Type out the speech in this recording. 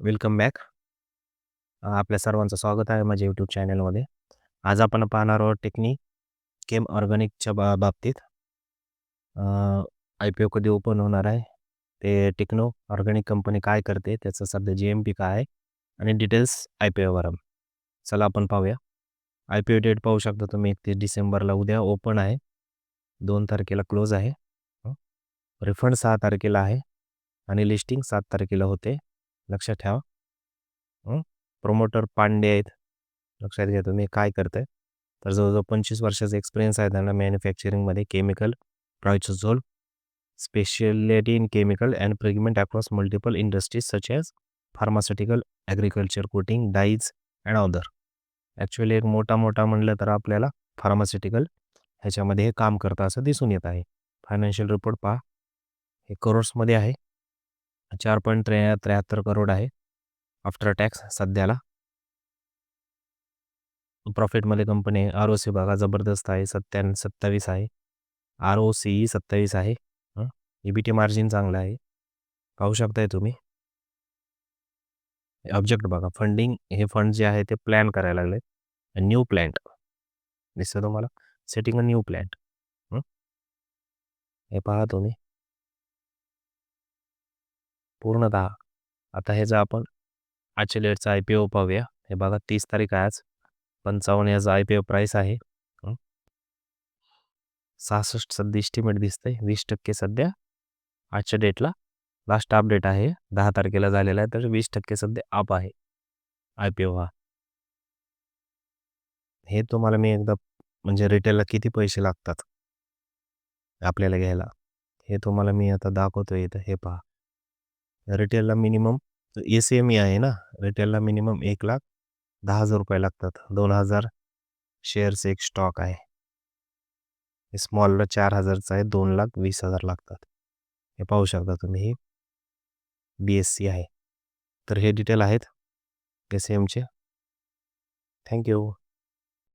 Welcome back. आपल्या सर्वांचं स्वागत आहे माझ्या यूट्यूब चॅनलमध्ये. आज आपण पाहणार आहोत टेक्निक केम ऑर्गॅनिकच्या बा बाबतीत. आय पी ओ कधी ओपन होणार आहे, ते टेक्नो ऑर्गॅनिक कंपनी काय करते, त्याचं सध्या जी एम पी काय आहे आणि डिटेल्स आय पी ओवर. चला आपण पाहूया. आय पी ओ डेट पाहू शकता तुम्ही एकतीस डिसेंबरला उद्या ओपन आहे. दोन तारखेला क्लोज आहे. रिफंड सहा तारखेला आहे आणि लिस्टिंग सात तारखेला होते. लक्षात ठेवा. प्रोमोटर पांडे आहेत. लक्षात घ्या तुम्ही काय करताय. तर जवळजवळ पंचवीस वर्षाचा एक्सपिरियन्स आहे त्यांना मॅन्युफॅक्चरिंगमध्ये chemical, triazole, speciality in chemical and pigment across multiple industries such as pharmaceutical, agriculture, coating, dyes and other actually एक मोठा-मोठा म्हणलं तर आपल्याला फार्मास्युटिकल ह्याच्यामध्ये हे काम करतं असं दिसून येत आहे. फायनान्शियल रिपोर्ट पहा. हे करोड्समध्ये आहे. 4.3 करोड आहे आफ्टर टॅक्स सध्याला. प्रॉफिटमध्ये कंपनी आहे. आर ओ सी बघा जबरदस्त आहे. सत्त्याण्णव सत्तावीस आहे. आर ओ सी सत्तावीस आहे. ई बी टी मार्जिन चांगलं आहे. पाहू शकताय तुम्ही. ऑब्जेक्ट बघा फंडिंग हे फंड जे आहे ते प्लॅन करायला लागले. न्यू प्लॅन्ट दिसतं तुम्हाला सेटिंग अ न्यू प्लॅन्ट हे पहा तुम्ही. पूर्णतः आता ह्याचा आपण आजच्या डेटचा आय पी ओ पाहूया. हे बघा तीस तारीख आहे आज. 55 याचा आय पी ओ प्राईस आहे. सहासष्ट सध्या इस्टिमेट दिसतंय. 20% सध्या आजच्या डेटला लास्ट अपडेट आहे. दहा तारखेला झालेला आहे. तर 20% सध्या अप आहे. आय पी ओ हा. हे तुम्हाला मी एकदा म्हणजे रिटेलला किती पैसे लागतात आपल्याला घ्यायला, हे तुम्हाला मी आता दाखवतो इथं हे पहा. रिटेलला मिनिमम एस-एम-ई आहे ना, रिटेलला मिनिमम ₹1,10,000 लागतात. दोन हजार शेअर्स एक स्टॉक आहे. स्मॉलला 4,000चा आहे. 2,20,000 लागतात. हे पाहू शकता तुम्ही. ही बी-एस-सी आहे. तर हे डिटेल आहेत एस-एमचे. थँक्यू